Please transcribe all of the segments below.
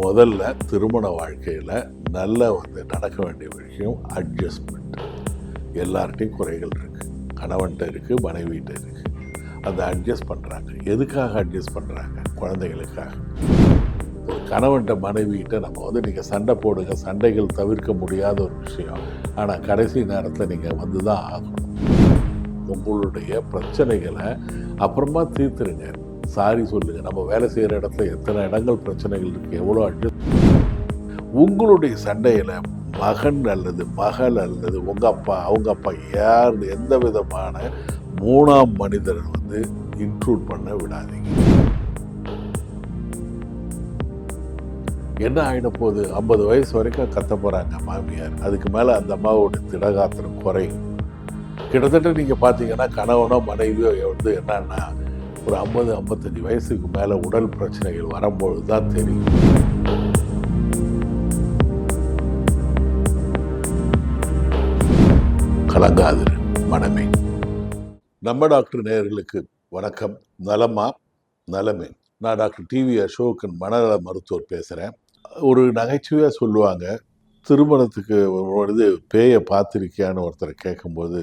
முதல்ல திருமண வாழ்க்கையில் நல்ல வந்து நடக்க வேண்டிய விஷயம் அட்ஜஸ்ட்மெண்ட் எல்லார்ட்டையும் குறைகள் இருக்குது கணவன்கிட்ட இருக்குது மனைவிகிட்ட இருக்குது அந்த அட்ஜஸ்ட் பண்ணுறாங்க எதுக்காக அட்ஜஸ்ட் பண்ணுறாங்க குழந்தைகளுக்காக. ஒரு கணவன்கிட்ட மனைவிகிட்ட நம்ம வந்து நீங்கள் சண்டை போடுங்க சண்டைகள் தவிர்க்க முடியாத ஒரு விஷயம். ஆனால் கடைசி நேரத்தில் நீங்கள் வந்து தான் ஆகணும். உங்களுடைய பிரச்சனைகளை அப்புறமா தீர்த்துருங்க. சாரி சொல்லுங்க. நம்ம வேலை செய்கிற இடத்துல எத்தனை இடங்கள் பிரச்சனைகள் இருக்குது எவ்வளோ அட்ஜஸ்ட் உங்களுடைய சண்டையில் மகன் அல்லது மகள் அல்லது உங்கள் அப்பா அவங்க அப்பா யார் எந்த விதமான மூணாம் மனிதர் வந்து இன்க்ளூட் பண்ண விடாதீங்க. என்ன ஆகிட போகுது? ஐம்பது வயசு வரைக்கும் கத்த போகிறாங்க மாமியார். அதுக்கு மேலே அந்த அம்மாவோட திடகாத்திரம் குறையும். கிட்டத்தட்ட நீங்கள் பார்த்தீங்கன்னா கணவனோ மனைவியோ வந்து என்னன்னா ஒரு ஐம்பது ஐம்பத்தஞ்சு வயசுக்கு மேலே உடல் பிரச்சனைகள் வரும்பொழுது தான் தெரியும். கலங்காது மனமே. நம்ம டாக்டர் நேயர்களுக்கு வணக்கம். நலமா? நலமே. நான் டாக்டர் டிவி அசோகன் மனநல மருத்துவர் பேசுகிறேன் ஒரு நகைச்சுவையாக சொல்லுவாங்க திருமணத்துக்கு இது பேயை பார்த்துருக்கியான்னு ஒருத்தரை கேட்கும்போது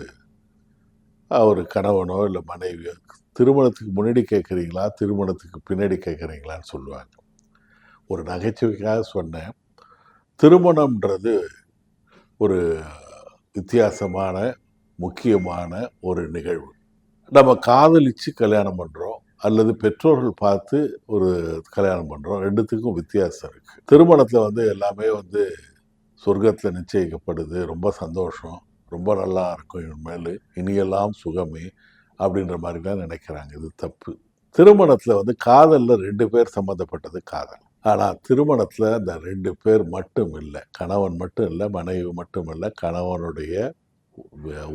அவர் கணவனோ இல்லை மனைவியோ திருமணத்துக்கு முன்னாடி கேட்குறீங்களா? திருமணத்துக்கு பின்னாடி கேட்குறீங்களான்னு சொல்லுவாங்க. ஒரு நகைச்சுவைக்காக சொன்னேன். திருமணம்ன்றது ஒரு வித்தியாசமான முக்கியமான ஒரு நிகழ்வு. நம்ம காதலிச்சு கல்யாணம் பண்ணுறோம் அல்லது பெற்றோர்கள் பார்த்து ஒரு கல்யாணம் பண்ணுறோம் ரெண்டுத்துக்கும் வித்தியாசம் இருக்குது திருமணத்தில் வந்து எல்லாமே வந்து சொர்க்கத்தில் நிச்சயிக்கப்படுது. ரொம்ப சந்தோஷம். ரொம்ப நல்லா இருக்கும் இனிமேல். இனியெல்லாம் சுகமே. அப்படின்ற மாதிரி தான் நினைக்கிறாங்க. இது தப்பு. திருமணத்தில் வந்து காதலில் ரெண்டு பேர் சம்மந்தப்பட்டது காதல். ஆனால் திருமணத்தில் அந்த ரெண்டு பேர் மட்டும் இல்லை கணவன் மட்டும் இல்லை மனைவி மட்டும் இல்லை கணவனுடைய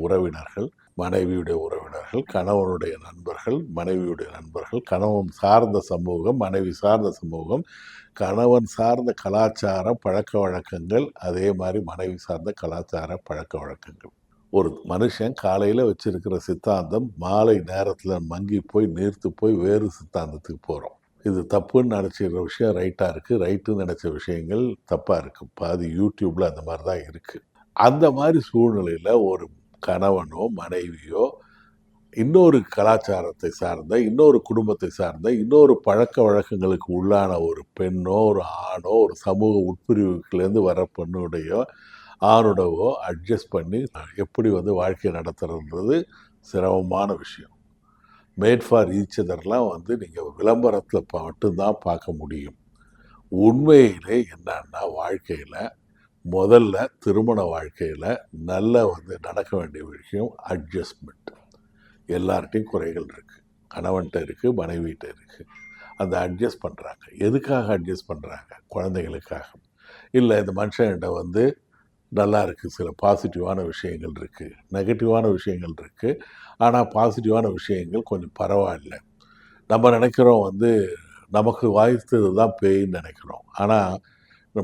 உறவினர்கள் மனைவியுடைய உறவினர்கள் கணவனுடைய நண்பர்கள் மனைவியுடைய நண்பர்கள் கணவன் சார்ந்த சமூகம் மனைவி சார்ந்த சமூகம் கணவன் சார்ந்த கலாச்சாரம் பழக்க வழக்கங்கள் அதே மாதிரி மனைவி சார்ந்த கலாச்சார பழக்க வழக்கங்கள். ஒரு மனுஷன் காலையில் வச்சிருக்கிற சித்தாந்தம் மாலை நேரத்தில் மங்கி போய் நீர்த்து போய் வேறு சித்தாந்தத்துக்கு போகிறோம் இது தப்புன்னு நினச்சிக்கிற விஷயம் ரைட்டாக இருக்குது ரைட்டுன்னு நினச்ச விஷயங்கள் தப்பாக இருக்குது பாதி யூடியூப்பில் அந்த மாதிரி தான் இருக்குது அந்த மாதிரி சூழ்நிலையில் ஒரு கணவனோ மனைவியோ இன்னொரு கலாச்சாரத்தை சார்ந்த இன்னொரு குடும்பத்தை சார்ந்த இன்னொரு பழக்க வழக்கங்களுக்கு உள்ளான ஒரு பெண்ணோ ஒரு ஆணோ ஒரு சமூக உட்பிரிவுக்குலேருந்து வர பெண்ணுடையோ ஆரோடவோ அட்ஜஸ்ட் பண்ணி எப்படி வந்து வாழ்க்கையை நடத்துறதுன்றது சிரமமான விஷயம். மேட் ஃபார் ஈச் அதர்லாம் வந்து நீங்கள் விளம்பரத்தில் மட்டும்தான் பார்க்க முடியும். உண்மையிலே என்னன்னா வாழ்க்கையில் முதல்ல திருமண வாழ்க்கையில் நல்ல வந்து நடக்க வேண்டிய விஷயம் அட்ஜஸ்ட்மெண்ட் எல்லார்ட்டையும் குறைகள் இருக்குது கணவன்கிட்ட இருக்குது மனைவிகிட்ட இருக்குது அந்த அட்ஜஸ்ட் பண்ணுறாங்க எதுக்காக அட்ஜஸ்ட் பண்ணுறாங்க குழந்தைகளுக்காக. இல்லை இந்த மனுஷன்கிட்ட வந்து நல்லா இருக்குது சில பாசிட்டிவான விஷயங்கள் இருக்குது நெகட்டிவான விஷயங்கள் இருக்குது ஆனால் பாசிட்டிவான விஷயங்கள் கொஞ்சம் பரவாயில்ல. நம்ம நினைக்கிறோம் வந்து நமக்கு வாய்த்தது தான் பேய்ன்னு நினைக்கிறோம். ஆனால்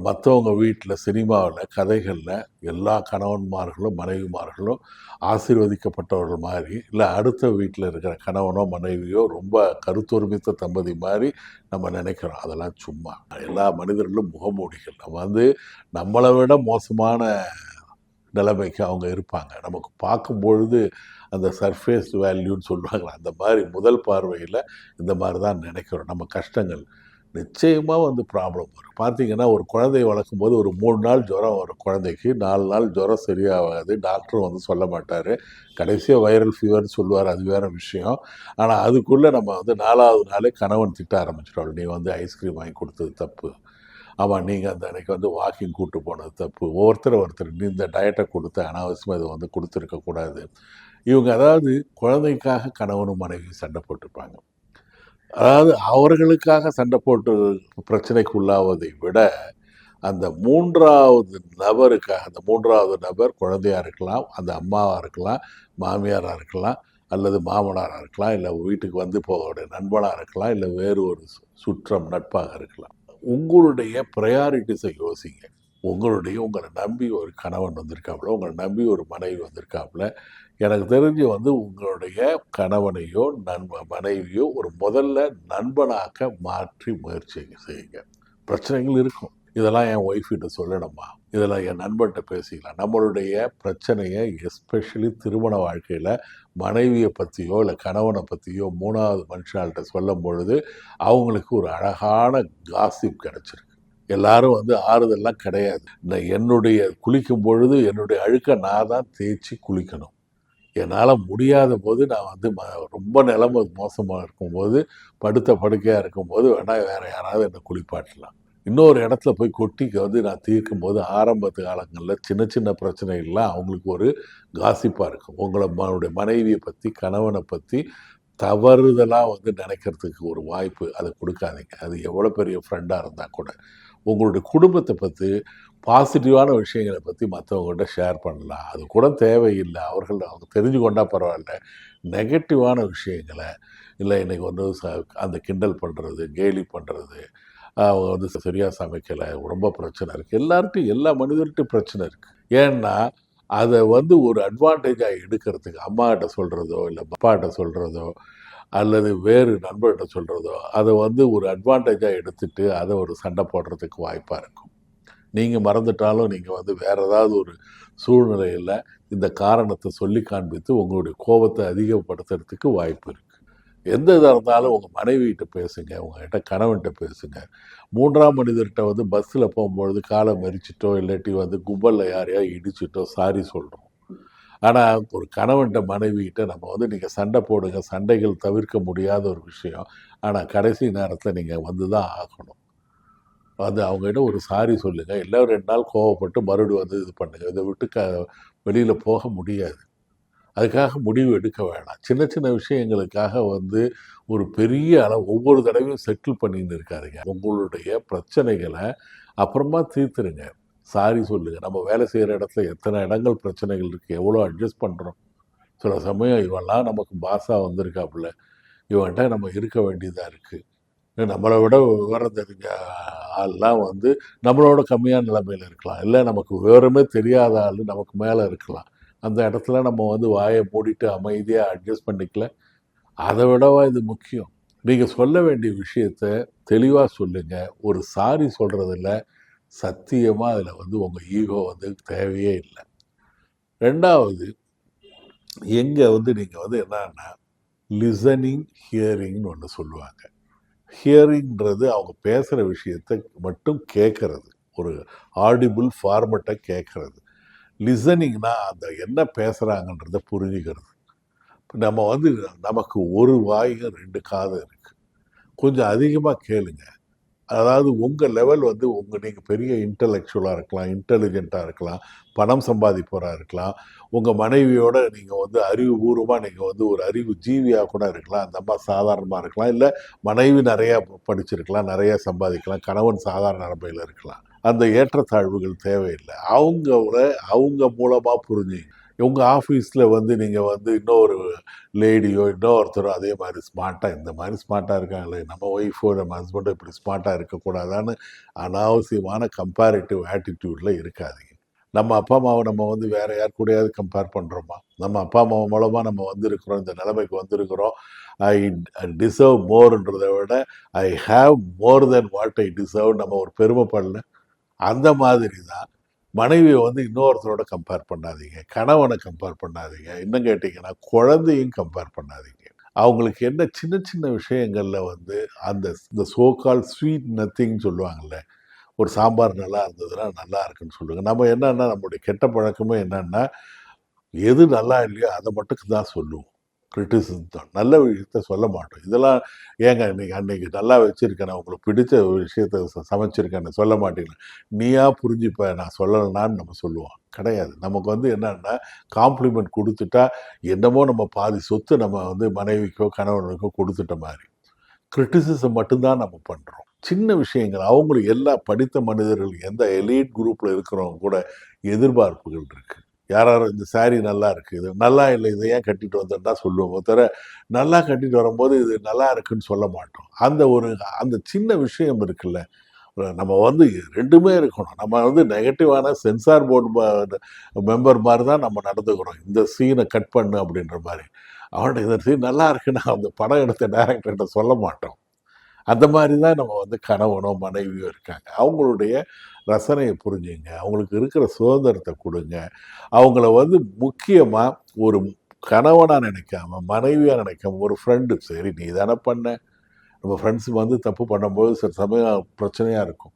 மற்றவங்க வீட்டில் சினிமாவில் கதைகளில் எல்லா கணவன்மார்களும் மனைவிமார்களும் ஆசீர்வதிக்கப்பட்டவர்கள் மாதிரி இல்லை அடுத்த வீட்டில் இருக்கிற கணவனோ மனைவியோ ரொம்ப கருத்தொருமித்த தம்பதி மாதிரி நம்ம நினைக்கிறோம். அதெல்லாம் சும்மா. எல்லா மனிதர்களும் முகமூடிகள். நம்ம வந்து நம்மளை விட மோசமான நிலைமைக்கு அவங்க இருப்பாங்க. நமக்கு பார்க்கும்பொழுது அந்த சர்ஃபேஸ் வேல்யூன்னு சொல்லுவாங்க அந்த மாதிரி முதல் பார்வையில் இந்த மாதிரி தான் நினைக்கிறோம். நம்ம கஷ்டங்கள் நிச்சயமாக வந்து ப்ராப்ளம் வரும். பார்த்தீங்கன்னா ஒரு குழந்தையை வளர்க்கும் போது ஒரு மூணு நாள் ஜுரம் வரும் குழந்தைக்கு. நாலு நாள் ஜுரம் சரியாகாது. டாக்டரும் வந்து சொல்ல மாட்டார். கடைசியாக வைரல் ஃபீவர்னு சொல்லுவார். அது வேறு விஷயம். ஆனால் அதுக்குள்ளே நம்ம வந்து நாலாவது நாளே கணவன் திட்ட ஆரம்பிச்சிட்டோம் நீ வந்து ஐஸ்கிரீம் வாங்கி கொடுத்தது தப்பு. ஆமாம் நீங்கள் அந்த அன்னைக்கு வந்து வாக்கிங் கூட்டு போனது தப்பு. ஒவ்வொருத்தர் ஒருத்தர். நீ இந்த டயட்டை கொடுத்த அனாவசியமாக இதை வந்து கொடுத்துருக்கக்கூடாது இவங்க அதாவது குழந்தைக்காக கணவனும் மனைவியும் சண்டை போட்டுப்பாங்க. அதாவது அவர்களுக்காக சண்டை போட்டு பிரச்சனைக்கு உள்ளாவதை விட அந்த மூன்றாவது நபருக்காக அந்த மூன்றாவது நபர் குழந்தையாக இருக்கலாம் அந்த அம்மாவாக இருக்கலாம் மாமியாராக இருக்கலாம் அல்லது மாமனாராக இருக்கலாம் இல்லை வீட்டுக்கு வந்து போகக்கூடிய நண்பனாக இருக்கலாம் இல்லை வேறு ஒரு சுற்றம் நட்பாக இருக்கலாம். உங்களுடைய ப்ரையாரிட்டிஸை யோசிங்க. உங்களுடைய உங்களை நம்பி ஒரு கணவன் வந்திருக்காப்புல உங்களை நம்பி ஒரு மனைவி வந்திருக்காப்புல எனக்கு தெரிஞ்சு வந்து உங்களுடைய கணவனையோ நண்ப மனைவியோ ஒரு முதல்ல நண்பனாக மாற்றி முயற்சி செய்யுங்க. பிரச்சனைகள் இருக்கும். இதெல்லாம் என் ஒய்ஃப்கிட்ட சொல்லணுமா? இதெல்லாம் என் நண்பர்கிட்ட பேசிக்கலாம். நம்மளுடைய பிரச்சனையை எஸ்பெஷலி திருமண வாழ்க்கையில் மனைவியை பற்றியோ இல்லை கணவனை பற்றியோ மூணாவது மனுஷனால்கிட்ட சொல்லும் பொழுது அவங்களுக்கு ஒரு அழகான காசிப் கிடச்சிருக்கு. எல்லாரும் வந்து ஆறுதல்லாம் கிடையாது. நான் என்னுடைய குளிக்கும் பொழுது என்னுடைய அழுக்க நான் தான் தேய்ச்சி குளிக்கணும். என்னால் முடியாத போது நான் வந்து ம ரொம்ப நிலைமை மோசமாக இருக்கும்போது படுத்த படுக்கையாக இருக்கும்போது வேணால் வேறு யாராவது என்னை குளிப்பாட்டலாம். இன்னொரு இடத்துல போய் கொட்டிக்க வந்து நான் தீர்க்கும் போது ஆரம்பத்து காலங்களில் சின்ன சின்ன பிரச்சனைகள்லாம் அவங்களுக்கு ஒரு காசிப்பாக இருக்கும். உங்களை மனுடைய மனைவியை பற்றி கணவனை பற்றி தவறுதலாக வந்து நினைக்கிறதுக்கு ஒரு வாய்ப்பு அதை கொடுக்காதீங்க. அது எவ்வளோ பெரிய ஃப்ரெண்டாக இருந்தால் கூட. உங்களுடைய குடும்பத்தை பற்றி பாசிட்டிவான விஷயங்களை பற்றி மற்றவங்கள்ட்ட ஷேர் பண்ணலாம். அது கூட தேவையில்லை. அவர்கள் அவங்க தெரிஞ்சு கொண்டால் பரவாயில்ல. நெகட்டிவான விஷயங்களை இல்லை இன்றைக்கி வந்து ச அந்த கிண்டல் பண்ணுறது கேலி பண்ணுறது அவங்க வந்து சரியாக சமைக்கலை ரொம்ப பிரச்சனை இருக்குது எல்லார்ட்டையும் எல்லா மனிதர்கிட்டையும் பிரச்சனை இருக்குது ஏன்னா அதை வந்து ஒரு அட்வான்டேஜாக எடுக்கிறதுக்கு அம்மாகிட்ட சொல்கிறதோ இல்லை அப்பாட்ட சொல்கிறதோ அல்லது வேறு நண்பர்கிட்ட சொல்கிறதோ அதை வந்து ஒரு அட்வான்டேஜாக எடுத்துட்டு அதை ஒரு சண்டை போடுறதுக்கு வாய்ப்பாக இருக்கும். நீங்கள் மறந்துட்டாலும் நீங்கள் வந்து வேறு ஏதாவது ஒரு சூழ்நிலையில் இந்த காரணத்தை சொல்லி காண்பித்து உங்களுடைய கோபத்தை அதிகப்படுத்துறதுக்கு வாய்ப்பு இருக்குது எந்த இதாக இருந்தாலும் உங்கள் மனைவிகிட்ட பேசுங்க உங்கள்கிட்ட கணவன்கிட்ட பேசுங்க. மூன்றாம் மனிதர்கிட்ட வந்து பஸ்ஸில் போகும்பொழுது காலை மறிச்சிட்டோ இல்லாட்டி வந்து கும்பலில் யாரையா இடிச்சிட்டோ சாரி சொல்கிறோம் ஆனால் ஒரு கணவன்கிட்ட மனைவிகிட்ட நம்ம வந்து நீங்கள் சண்டை போடுங்க சண்டைகள் தவிர்க்க முடியாத ஒரு விஷயம். ஆனால் கடைசி நேரத்தில் நீங்கள் வந்து தான் ஆகணும். வந்து அவங்ககிட்ட ஒரு சாரி சொல்லுங்கள் இல்லை ரெண்டு நாள் கோவப்பட்டு மறுபடியும் வந்து இது பண்ணுங்கள் இதை விட்டு க வெளியில் போக முடியாது. அதுக்காக முடிவு எடுக்க வேணாம். சின்ன சின்ன விஷயங்களுக்காக வந்து ஒரு பெரிய அளவு ஒவ்வொரு தடவையும் செட்டில் பண்ணின்னு இருக்காருங்க உங்களுடைய பிரச்சனைகளை அப்புறமா தீர்த்துருங்க. சாரி சொல்லுங்கள் நம்ம வேலை செய்கிற இடத்துல எத்தனை இடங்கள் பிரச்சனைகள் இருக்குது எவ்வளோ அட்ஜஸ்ட் பண்ணுறோம் சில சமயம் இவெல்லாம் நமக்கு பாஸாக வந்திருக்காப்புல. இவன்கிட்ட நம்ம இருக்க வேண்டியதாக இருக்குது நம்மளை விட விவரம் தெரிஞ்ச ஆள்லாம் வந்து நம்மளோட கம்மியான நிலைமையில் இருக்கலாம். இல்லை நமக்கு விவரமே தெரியாத ஆள் நமக்கு மேலே இருக்கலாம். அந்த இடத்துல நம்ம வந்து வாயை மூடிட்டு அமைதியாக அட்ஜஸ்ட் பண்ணிக்கல. அதை விடவா இது முக்கியம். நீங்கள் சொல்ல வேண்டிய விஷயத்த தெளிவாக சொல்லுங்கள் ஒரு சாரி சொல்கிறதில்ல சத்தியமாக அதில் வந்து உங்கள் ஈகோ வந்து தேவையே இல்லை. ரெண்டாவது எங்கே வந்து நீங்கள் வந்து என்னன்னா லிசனிங் ஹியரிங்னு ஒன்று சொல்லுவாங்க. ஹியரிங்கிறது அவங்க பேசுகிற விஷயத்தை மட்டும் கேட்கறது ஒரு ஆடிபிள் ஃபார்மெட்டை கேட்கறது லிசனிங்னா அந்த என்ன பேசுகிறாங்கன்றத புரிஞ்சுக்கிறது. நம்ம வந்து நமக்கு ஒரு வாயும் ரெண்டு காது இருக்குது கொஞ்சம் அதிகமாக கேளுங்கள் அதாவது உங்கள் லெவல் வந்து உங்கள் நீங்கள் பெரிய இன்டலெக்சுவலாக இருக்கலாம் இன்டெலிஜென்ட்டாக இருக்கலாம் பணம் சம்பாதிப்பவராக இருக்கலாம் உங்கள் மனைவியோட நீங்கள் வந்து அறிவுபூர்வமாக நீங்கள் வந்து ஒரு அறிவு ஜீவியாக கூட இருக்கலாம் அந்த அம்மா சாதாரணமாக இருக்கலாம் இல்லை மனைவி நிறையா படிச்சிருக்கலாம் நிறையா சம்பாதிக்கலாம் கணவன் சாதாரண நிலைமையில் இருக்கலாம். அந்த ஏற்றத்தாழ்வுகள் தேவையில்லை. அவங்கள அவங்க மூலமாக புரிஞ்சுங்க. உங்கள் ஆஃபீஸில் வந்து நீங்கள் வந்து இன்னொரு லேடியோ இன்னொருத்தரோ அதே மாதிரி ஸ்மார்ட்டாக இந்த மாதிரி ஸ்மார்ட்டாக இருக்காங்களே நம்ம ஒய்ஃபோ நம்ம ஹஸ்பண்டோ இப்படி ஸ்மார்ட்டாக இருக்கக்கூடாதான்னு அனாவசியமான கம்பேரிட்டிவ் ஆட்டிடியூடில் இருக்காதீங்க. நம்ம அப்பா அம்மாவை நம்ம வந்து வேறு யார் கூடயாவது கம்பேர் பண்ணுறோமா நம்ம அப்பா அம்மா மூலமாக நம்ம வந்திருக்கிறோம் இந்த நிலைமைக்கு வந்திருக்கிறோம். ஐ டிசர்வ் மோர்ன்றதை விட I have more than what I deserve நம்ம ஒரு பெருமைப்படல. அந்த மாதிரி தான் மனைவியை வந்து இன்னொருத்தரோட கம்பேர் பண்ணாதீங்க. கணவனை கம்பேர் பண்ணாதீங்க. இன்னும் கேட்டிங்கன்னா குழந்தையும் கம்பேர் பண்ணாதீங்க. அவங்களுக்கு என்ன சின்ன சின்ன விஷயங்களில் வந்து அந்த இந்த சோக்கால் ஸ்வீட் நத்திங் சொல்லுவாங்கள்ல ஒரு சாம்பார் நல்லா இருந்ததுன்னா நல்லா இருக்குன்னு சொல்லுங்கள் நம்ம என்னென்னா நம்மளுடைய கெட்ட பழக்கமே என்னென்னா எது நல்லா இல்லையோ அதை மட்டுக்கு தான் சொல்லுவோம். கிரிட்டிசிசம் தான். நல்ல விஷயத்த சொல்ல மாட்டோம். இதெல்லாம் ஏங்க இன்னைக்கு அன்னைக்கு நல்லா வச்சுருக்கேன். உங்களுக்கு பிடிச்ச ஒரு விஷயத்த ச- சமைச்சிருக்கேன்னு சொல்ல மாட்டீங்களா? நீயா புரிஞ்சுப்ப நான் சொல்லலைனான்னு நம்ம சொல்லுவோம். கிடையாது. நமக்கு வந்து என்னன்னா காம்ப்ளிமெண்ட் கொடுத்துட்டா என்னமோ நம்ம பாதி சொத்து நம்ம வந்து மனைவிக்கோ கணவனுக்கோ கொடுத்துட்ட மாதிரி. கிரிட்டிசிசம் மட்டும்தான் நம்ம பண்ணுறோம் சின்ன விஷயங்கள். அவங்களுக்கு எல்லா படித்த மனிதர்கள் எந்த எலீட் குரூப்பில் இருக்கிறவங்க கூட எதிர்பார்ப்புகள் இருக்குது இருக்கு யாராரும் இந்த saree நல்லா இருக்கு இது நல்லா இல்லை இதை ஏன் கட்டிட்டு வந்தேன்னா சொல்லுவோம் தவிர நல்லா கட்டிட்டு வரும்போது இது நல்லா இருக்குன்னு சொல்ல மாட்டோம். அந்த ஒரு அந்த சின்ன விஷயம் இருக்குல்ல நம்ம வந்து ரெண்டுமே இருக்கணும். நம்ம வந்து நெகட்டிவான சென்சார் போர்டு மெம்பர் மாதிரி தான் நம்ம நடந்துக்கிறோம் இந்த சீனை கட் பண்ணு அப்படின்ற மாதிரி. அவன்கிட்ட இந்த சீன் நல்லா இருக்குன்னு அந்த படம் எடுத்த டேரக்டர்கிட்ட சொல்ல மாட்டோம். அந்த மாதிரி தான் நம்ம வந்து கணவனோ மனைவியோ இருக்காங்க. அவங்களுடைய ரசனையை புரிஞ்சுங்க. அவங்களுக்கு இருக்கிற சுதந்திரத்தை கொடுங்க. அவங்கள வந்து முக்கியமாக ஒரு கணவனாக நினைக்காம மனைவியாக நினைக்காம ஒரு ஃப்ரெண்டு சரி நீ தானே பண்ண. நம்ம ஃப்ரெண்ட்ஸ் வந்து தப்பு பண்ணும்போது சில சமயம் பிரச்சனையாக இருக்கும்.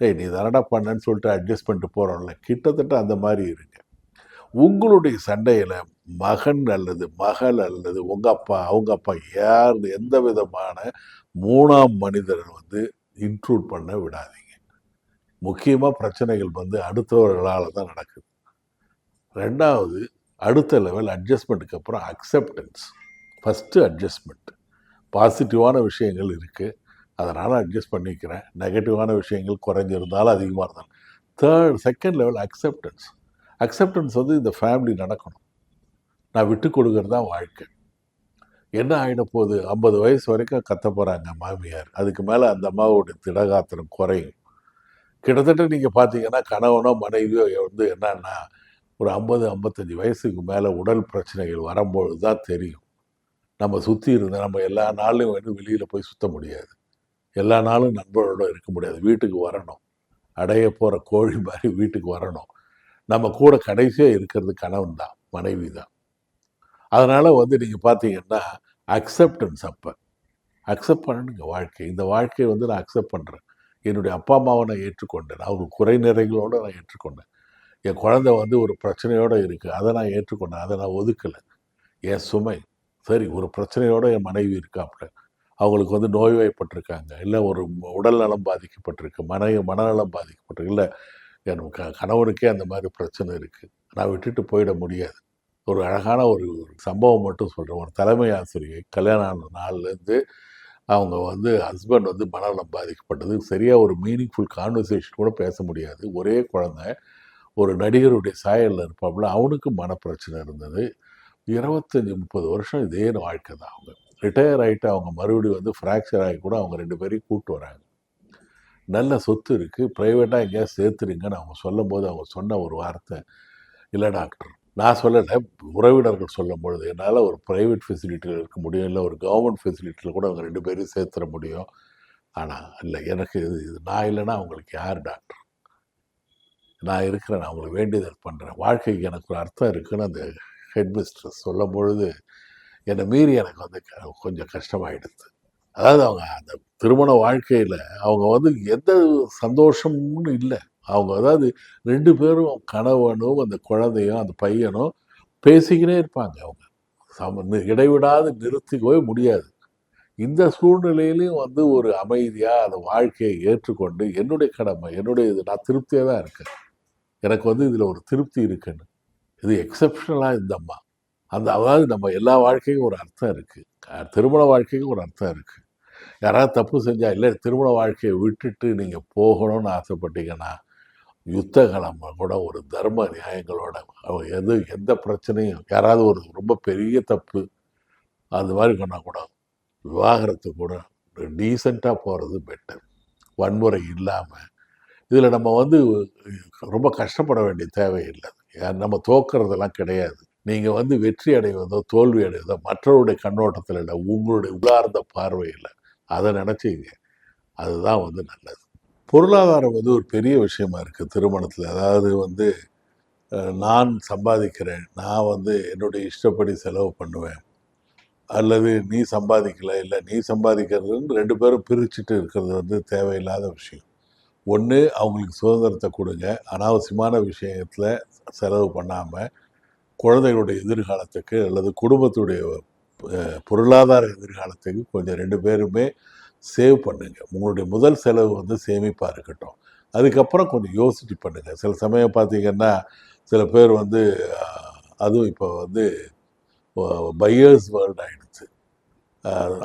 ஏய் நீ தானடா பண்ணேன்னு சொல்லிட்டு அட்ஜஸ்ட் பண்ணிட்டு போகிறோம்ல கிட்டத்தட்ட அந்த மாதிரி இருங்க. உங்களுடைய சண்டையில் மகன் அல்லது மகள் அல்லது உங்கள் அப்பா அவங்க அப்பா யார் எந்த விதமான மூணாம் மனிதர்கள் வந்து இன்க்ளூட் பண்ண விடாதீங்க. முக்கியமாக பிரச்சனைகள் வந்து அடுத்தவர்களால் தான் நடக்குது. ரெண்டாவது அடுத்த லெவல் அட்ஜஸ்ட்மெண்ட்டுக்கு அப்புறம் அக்செப்டன்ஸ் ஃபஸ்ட்டு அட்ஜஸ்ட்மெண்ட் பாசிட்டிவான விஷயங்கள் இருக்குது அதனால் அட்ஜஸ்ட் பண்ணிக்கிறேன். நெகட்டிவான விஷயங்கள் குறைஞ்சிருந்தாலும் அதிகமாக இருந்தாலும். Third second level acceptance acceptance வந்து இந்த ஃபேமிலி நடக்கணும். நான் விட்டு கொடுக்கறது தான் வாழ்க்கை. என்ன ஆகிட போகுது? ஐம்பது வயசு வரைக்கும் கத்த போகிறாங்க மாமியார். அதுக்கு மேலே அந்த அம்மாவோட திடகாத்திரம் குறையும். கிட்டத்தட்ட நீங்கள் பார்த்தீங்கன்னா கணவனோ மனைவியோ வந்து என்னன்னா ஒரு ஐம்பது ஐம்பத்தஞ்சு வயசுக்கு மேலே உடல் பிரச்சனைகள் வரும்பொழுது தான் தெரியும். நம்ம சுற்றி இருந்த நம்ம எல்லா நாளும் வந்து வெளியில் போய் சுத்த முடியாது. எல்லா நாளும் நண்பரோட இருக்க முடியாது. வீட்டுக்கு வரணும். அடைய போகிற கோழி மாதிரி வீட்டுக்கு வரணும். நம்ம கூட கடைசியாக இருக்கிறது கணவன் தான் மனைவி தான். அதனால் வந்து நீங்கள் பார்த்தீங்கன்னா அக்செப்டன்ஸ் அப்போ. அக்செப்ட் பண்ணணுங்க வாழ்க்கை. இந்த வாழ்க்கையை வந்து நான் அக்செப்ட் பண்ணுறேன் என்னுடைய அப்பா அம்மாவை நான் ஏற்றுக்கொண்டேன். அவங்க குறை நிறைகளோடு நான் ஏற்றுக்கொண்டேன். என் குழந்தை வந்து ஒரு பிரச்சனையோடு இருக்குது அதை நான் ஏற்றுக்கொண்டேன். அதை நான் ஒதுக்கலை. என் சுமை. சரி ஒரு பிரச்சனையோடு என் மனைவி இருக்காப்புல அவங்களுக்கு வந்து நோய்வாய்ப்பட்டிருக்காங்க இல்லை ஒரு உடல் நலம் பாதிக்கப்பட்டிருக்கு. மன மனநலம் பாதிக்கப்பட்டிருக்கு. இல்லை என் க கணவனுக்கே அந்த மாதிரி பிரச்சனை இருக்குது நான் விட்டுட்டு போயிட முடியாது. ஒரு அழகான ஒரு சம்பவம் மட்டும் சொல்கிறேன் ஒரு தலைமை ஆசிரியை கல்யாணம் ஆன நாள்லேருந்து அவங்க வந்து ஹஸ்பண்ட் வந்து மனநலம் பாதிக்கப்பட்டது சரியாக ஒரு மீனிங்ஃபுல் கான்வர்சேஷன் கூட பேச முடியாது. ஒரே குழந்தை. ஒரு நடிகருடைய சாயலில் இருப்பாப்புல. அவனுக்கு மனப்பிரச்சனை இருந்தது. இருபத்தஞ்சி முப்பது வருஷம் இதே வாழ்க்கை தான் அவங்க. ரிட்டையர் ஆகிட்டு அவங்க மறுபடியும் வந்து ஃப்ராக்சர் ஆகி கூட அவங்க ரெண்டு பேரையும் கூப்பிட்டு வராங்க. நல்ல சொத்து இருக்குது ப்ரைவேட்டாக எங்கேயாவது சேர்த்துருங்கன்னு அவங்க சொல்லும் போது அவங்க சொன்ன ஒரு வார்த்தை இல்லை டாக்டர். நான் சொல்லலை உறவினர்கள் சொல்லும் பொழுது என்னால் ஒரு ப்ரைவேட் ஃபெசிலிட்டியில் இருக்க முடியும் இல்லை ஒரு கவர்மெண்ட் ஃபெசிலிட்டியில் கூட அவங்க ரெண்டு பேரும் சேர்த்துட முடியும். ஆனால் இல்லை எனக்கு இது இது நான் இல்லைன்னா அவங்களுக்கு யார் டாக்டர் நான் இருக்கிறேன் நான் அவங்களுக்கு வேண்டியதை பண்ணுறேன் வாழ்க்கைக்கு எனக்கு ஒரு அர்த்தம் இருக்குன்னு அந்த ஹெட் மிஸ்ட்ரஸ் சொல்லும் பொழுது என்னை மீறி எனக்கு வந்து க- கொஞ்சம் கஷ்டமாயிடுது. அதாவது அவங்க அந்த திருமண வாழ்க்கையில் அவங்க வந்து எந்த சந்தோஷம்னு இல்லை. அவங்க அதாவது ரெண்டு பேரும் கணவனும் அந்த குழந்தையும் அந்த பையனும் பேசிக்கினே இருப்பாங்க அவங்க. சம இடைவிடாது நிறுத்திக்கவே முடியாது. இந்த சூழ்நிலையிலையும் வந்து ஒரு அமைதியாக அந்த வாழ்க்கையை ஏற்றுக்கொண்டு என்னுடைய கடமை என்னுடைய இது நான் திருப்தியாக தான் இருக்கேன். எனக்கு வந்து இதில் ஒரு திருப்தி இருக்குன்னு. இது எக்ஸப்ஷனலாக இந்த அம்மா அந்த அதாவது நம்ம எல்லா வாழ்க்கைக்கும் ஒரு அர்த்தம் இருக்குது திருமண வாழ்க்கைக்கும் ஒரு அர்த்தம் இருக்குது யாராவது தப்பு செஞ்சால் இல்லை திருமண வாழ்க்கையை விட்டுட்டு நீங்கள் போகணும்னு ஆசைப்பட்டீங்கன்னா யுத்த காலமாக கூட ஒரு தர்ம நியாயங்களோட அவங்க எது எந்த பிரச்சனையும் யாராவது ஒரு ரொம்ப பெரிய தப்பு அது மாதிரி பண்ணால் கூட விவாகரத்து கூட டீசெண்டாக போகிறது பெட்டர் வன்முறை இல்லாமல் இதில் நம்ம வந்து ரொம்ப கஷ்டப்பட வேண்டிய தேவையில்லை. நம்ம தோக்குறதெல்லாம் கிடையாது. நீங்கள் வந்து வெற்றி அடைவதோ தோல்வி அடைவதோ மற்றவருடைய கண்ணோட்டத்தில் இல்லை. உங்களுடைய உள்ளார்ந்த பார்வையில். அதை நினச்சிங்க. அதுதான் வந்து நல்லது. பொருளாதாரம் வந்து ஒரு பெரிய விஷயமா இருக்குது திருமணத்தில். அதாவது வந்து நான் சம்பாதிக்கிறேன். நான் வந்து என்னுடைய இஷ்டப்படி செலவு பண்ணுவேன். அல்லது நீ சம்பாதிக்கல இல்லை நீ சம்பாதிக்கிறதுன்னு ரெண்டு பேரும் பிரிச்சுட்டு இருக்கிறது வந்து தேவையில்லாத விஷயம். ஒன்று அவங்களுக்கு சுதந்திரத்தை கொடுங்க. அனாவசியமான விஷயத்தில் செலவு பண்ணாமல் குழந்தைகளுடைய எதிர்காலத்துக்கு அல்லது குடும்பத்துடைய பொருளாதார எதிர்காலத்துக்கு கொஞ்சம் ரெண்டு பேருமே சேவ் பண்ணுங்கள் உங்களுடைய முதல் செலவு வந்து சேமிப்பாக இருக்கட்டும். அதுக்கப்புறம் கொஞ்சம் யோசிச்சு பண்ணுங்கள் சில சமயம் பார்த்தீங்கன்னா சில பேர் வந்து அதுவும் இப்போ வந்து பையர்ஸ் வேர்ல்ட் ஆகிடுச்சு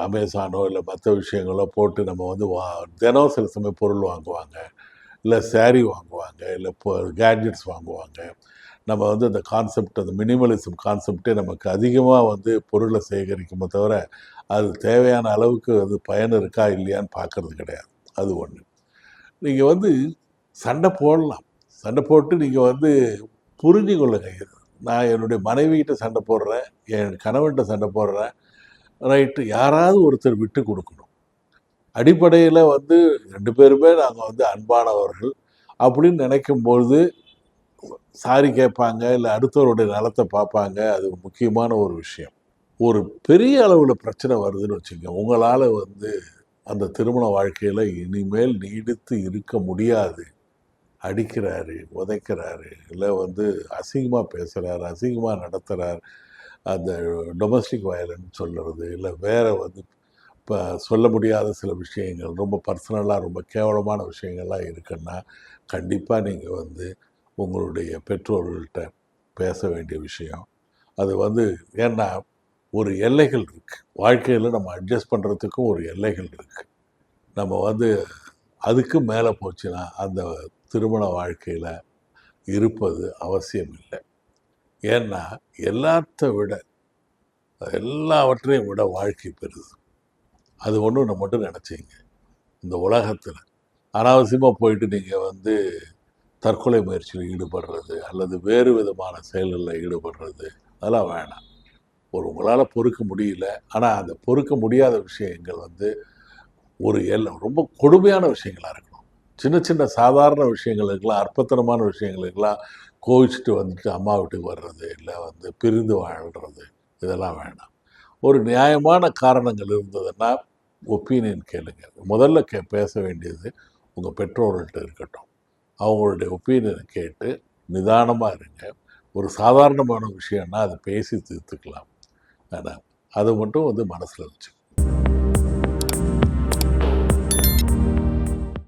அமேசானோ இல்லை மற்ற விஷயங்களோ போட்டு நம்ம வந்து வா தினம் சில சமயம் பொருள் வாங்குவாங்க. இல்லை சேரீ வாங்குவாங்க. இல்லை இப்போ கேட்ஜெட்ஸ் வாங்குவாங்க. நம்ம வந்து அந்த கான்செப்ட் அந்த மினிமலிசம் கான்செப்டே நமக்கு அதிகமாக வந்து பொருளை சேகரிக்குமே தவிர அது தேவையான அளவுக்கு அது பயன் இருக்கா இல்லையான்னு பார்க்கறது கிடையாது. அது ஒன்று நீங்கள் வந்து சண்டை போடலாம். சண்டை போட்டு நீங்கள் வந்து புரிஞ்சு கொள்ளுங்க. நான் என்னுடைய மனைவிகிட்ட சண்டை போடுறேன் என் கணவன்கிட்ட சண்டை போடுறேன். ரைட்டு. யாராவது ஒருத்தர் விட்டு கொடுக்கணும். அடிப்படையில் வந்து ரெண்டு பேருமே நாங்கள் வந்து அன்பானவர்கள். அப்படின்னு நினைக்கும்பொழுது சாரி கேட்பாங்க இல்லை அடுத்தவருடைய நலத்தை பார்ப்பாங்க அது முக்கியமான ஒரு விஷயம். ஒரு பெரிய அளவில் பிரச்சனை வருதுன்னு வச்சுங்க உங்களால் வந்து அந்த திருமண வாழ்க்கையில் இனிமேல் நீடித்து இருக்க முடியாது. அடிக்கிறாரு உதைக்கிறாரு இல்லை வந்து அசிங்கமாக பேசுகிறாரு அசிங்கமாக நடத்துகிறார் அந்த டொமஸ்டிக் வயலன்ஸ் சொல்கிறது இல்லை வேறு வந்து இப்போ சொல்ல முடியாத சில விஷயங்கள் ரொம்ப பர்சனலாக ரொம்ப கேவலமான விஷயங்கள்லாம் இருக்குன்னா கண்டிப்பாக நீங்கள் வந்து உங்களுடைய பெற்றோர்கள்ட்ட பேச வேண்டிய விஷயம். அது வந்து ஏன்னா ஒரு எல்லைகள் இருக்குது வாழ்க்கையில் நம்ம அட்ஜஸ்ட் பண்ணுறதுக்கும் ஒரு எல்லைகள் இருக்குது நம்ம வந்து அதுக்கு மேலே போச்சுன்னா அந்த திருமண வாழ்க்கையில் இருப்பது அவசியம் இல்லை. ஏன்னா எல்லாத்த விட எல்லாவற்றையும் விட வாழ்க்கை பெறுது அது ஒன்று நம்ம மட்டும் நினச்சிங்க. இந்த உலகத்தில். அனாவசியமாக போயிட்டு நீங்கள் வந்து தற்கொலை முயற்சியில் ஈடுபடுறது அல்லது வேறு விதமான செயல்களில் ஈடுபடுறது அதெல்லாம் வேணாம். ஒரு உங்களால் பொறுக்க முடியல. ஆனால் அந்த பொறுக்க முடியாத விஷயங்கள் வந்து ஒரு எல்லாம் ரொம்ப கொடுமையான விஷயங்களாக இருக்கணும். சின்ன சின்ன சாதாரண விஷயங்களுக்கெல்லாம் அற்பத்தனமான விஷயங்களுக்கெல்லாம் கோவிச்சுட்டு வந்துட்டு அம்மா வீட்டுக்கு வர்றது இல்லை வந்து பிரிந்து வாழ்கிறது இதெல்லாம் வேணாம். ஒரு நியாயமான காரணங்கள் இருந்ததுன்னா ஒப்பீனியன் கேளுங்க. முதல்ல கே பேச வேண்டியது உங்கள் பெற்றோர்கள்ட்ட இருக்கட்டும். அவங்களுடைய ஒப்பீனியனை கேட்டு நிதானமாக இருங்க. ஒரு சாதாரணமான விஷயம்னா அதை பேசி தீர்த்துக்கலாம். ஆனால் அதை மட்டும் வந்து மனசில் வச்சுக்கணும்.